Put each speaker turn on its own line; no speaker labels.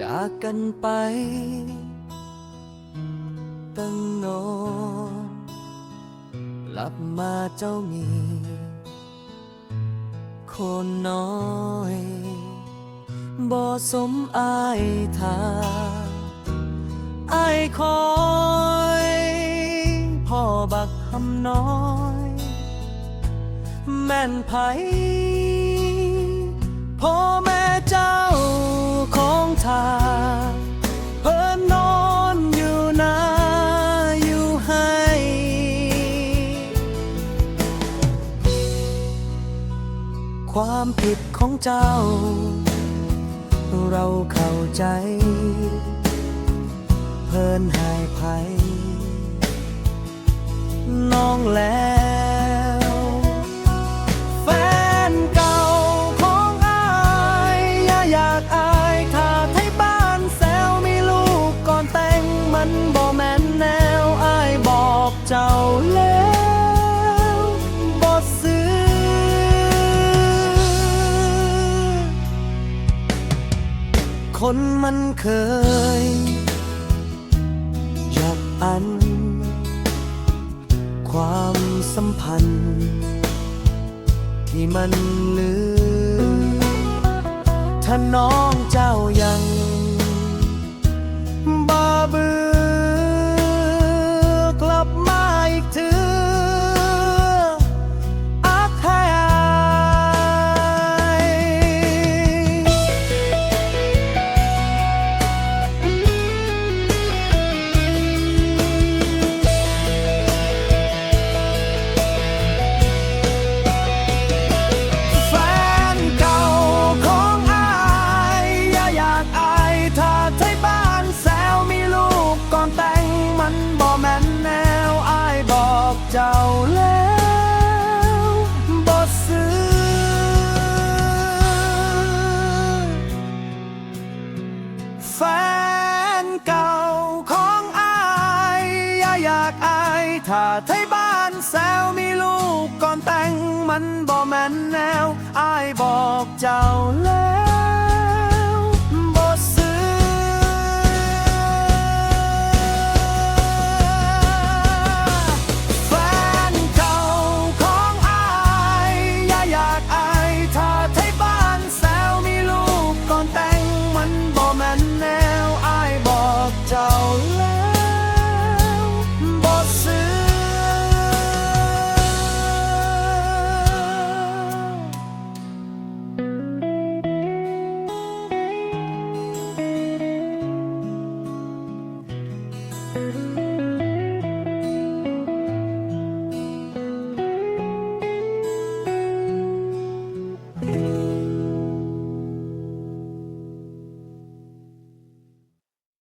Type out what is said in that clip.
จากกันไป ตั้งโนนหลับมาเจ้ามี คนน้อยบ่สมอายทาอายคอย พ่อบักหำน้อย แม่นไผพ่อแม่เจ้าของทาเพิ่นนอนอยู่นาอยู่ให้ ความผิดของเจ้า เราเข้าใจ เพิ่นหายภัยน้องแล้ว คนมันเคยอยากอัน ความสัมพันธ์ ที่มันลืมถ้าน้องเจ้ายัง ถ้าไทยบ้านแซวมีลูกก่อนแต่งมันบ่แม่นแนวอายบอกเจ้าแล้ว